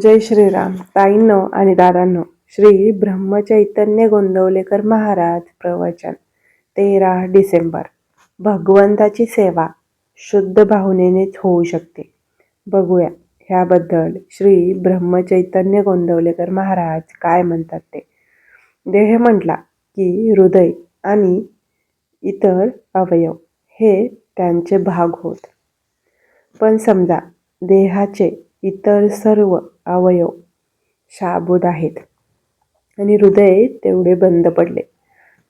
जय श्रीराम. ताईंनो आणि दादांनो श्री ब्रह्मचैतन्य गोंदवलेकर महाराज प्रवचन तेरा डिसेंबर. भगवंताची सेवा शुद्ध भावनेनेच होऊ शकते. बघूया ह्याबद्दल श्री ब्रह्मचैतन्य गोंदवलेकर महाराज काय म्हणतात ते. देह म्हटला की हृदय आणि इतर अवयव हे त्यांचे भाग होत. पण समजा देहाचे इतर सर्व अवयव शाबूत आहेत. आणि हृदय तेवढे बंद पडले.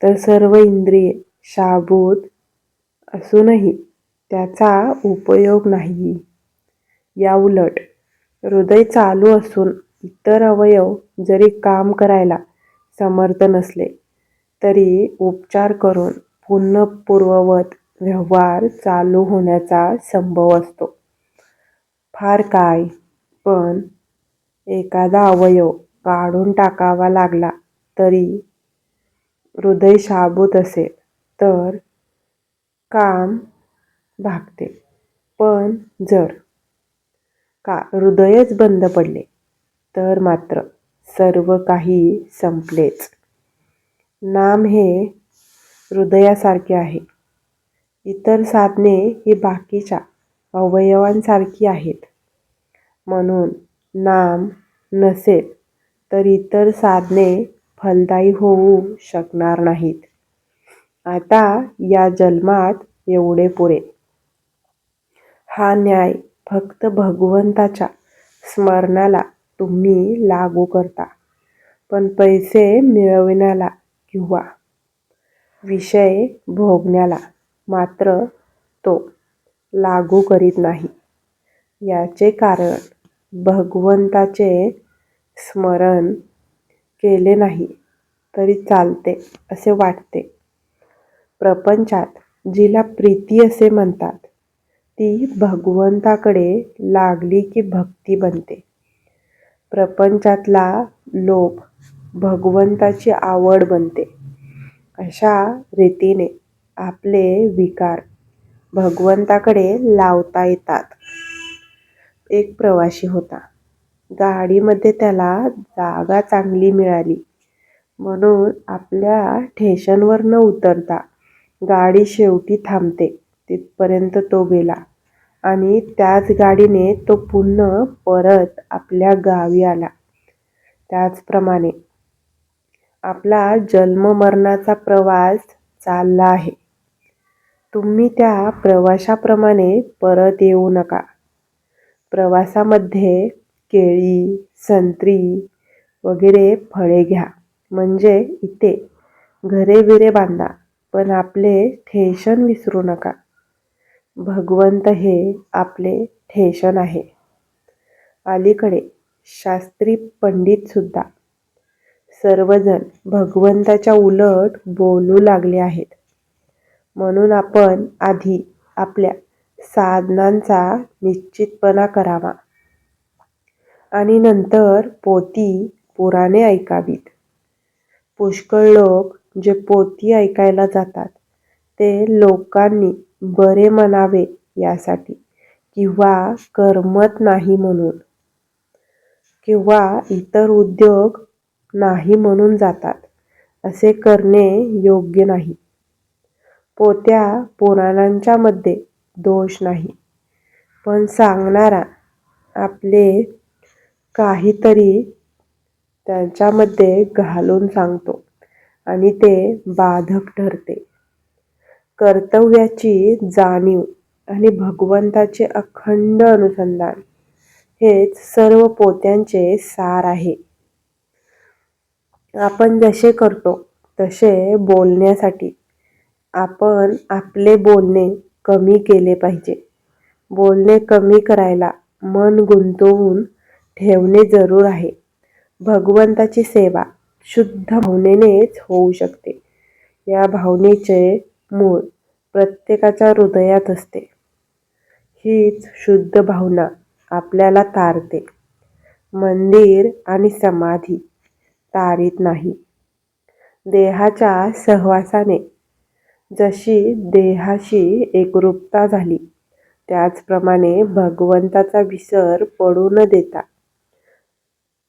तर सर्व इंद्रिये शाबूत असूनही त्याचा उपयोग नाही. या उलट हृदय चालू असून इतर अवयव जरी काम करायला समर्थ नसले तरी उपचार करून पुन्हा पूर्ववत व्यवहार चालू होण्याचा संभव असतो. फार काय पण एखादा अवयव काढून टाकावा लागला तरी हृदय शाबूत असेल तर काम भागते. पण जर का हृदयच बंद पडले तर मात्र सर्व काही संपलेच. नाम हे हृदयासारखे आहे. इतर साधने ही बाकीच्या अवयवांसारखी आहेत. म्हणून नाम नसेल तर इतर साधने फलदायी होऊ शकणार नाहीत. आता या जन्मात एवढे पुरे. हा न्याय फक्त भगवंताच्या स्मरणाला तुम्ही लागू करता पण पैसे मिळविण्याला किंवा विषय भोगण्याला मात्र तो लागू करीत नाही. याचे कारण भगवंताचे स्मरण केले नाही तरी चालते असे वाटते. प्रपंचात जिला प्रीती असे म्हणतात ती भगवंताकडे लागली की भक्ती बनते. प्रपंचातला लोभ भगवंताची आवड बनते. अशा रीतीने आपले विकार भगवंताकडे लावता येतात. एक प्रवासी होता. गाडीमध्ये त्याला जागा चांगली मिळाली. म्हणून आपल्या ठेशनवर न उतरता गाडी शेवटी थांबते तिथपर्यंत तो गेला. आणि त्याच गाडीने तो पुन्हा परत आपल्या गावी आला. त्याचप्रमाणे आपला जन्ममरणाचा प्रवास चालला आहे. तुम्ही त्या प्रवाशाप्रमाणे परत येऊ नका. प्रवासामध्ये केळी संत्री वगैरे फळे घ्या. म्हणजे इथे घरे विरे बांधा पण आपले ठेशन विसरू नका. भगवंत हे आपले ठेशन आहे. अलीकडे शास्त्री पंडितसुद्धा सर्वजण भगवंताच्या उलट बोलू लागले आहेत. म्हणून आपण आधी आपल्या साधनांचा निश्चितपणा करावा. आणि नंतर पोती पुराणे ऐकावीत. पुष्कळ लोक जे पोती ऐकायला जातात ते लोकांनी बरे म्हणावे यासाठी किंवा करमत नाही म्हणून. किंवा इतर उद्योग नाही म्हणून जातात असे करणे योग्य नाही. पोत्या पुराणांच्या मध्ये दोष नाही. पण सांगणारा आपले काहीतरी त्यांच्यामध्ये घालून सांगतो आणि ते बाधक ठरते. कर्तव्याची जाणीव आणि भगवंताचे अखंड अनुसंधान हेच सर्व पोत्यांचे सार आहे. आपण जसे करतो तसे बोलण्यासाठी आपण आपले बोलणे कमी केले पाहिजे. बोलणे कमी करायला मन गुंतवून ठेवणे जरूर आहे. भगवंताची सेवा शुद्ध भावनेनेच होऊ शकते. या भावनेचे मूळ प्रत्येकाच्या हृदयात असते. हीच शुद्ध भावना आपल्याला तारते. मंदिर आणि समाधी तारीत नाही. देहाच्या सहवासाने जशी देहाशी एकरूपता झाली त्याचप्रमाणे भगवंताचा विसर पडू न देता.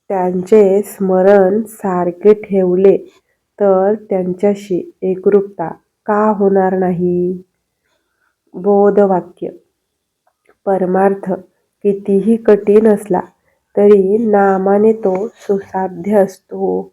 त्यांचे स्मरण सारखे ठेवले तर त्यांच्याशी एकरूपता का होणार नाही? बोधवाक्य. परमार्थ कितीही कठीण असला तरी नामाने तो सुसाध्य असतो.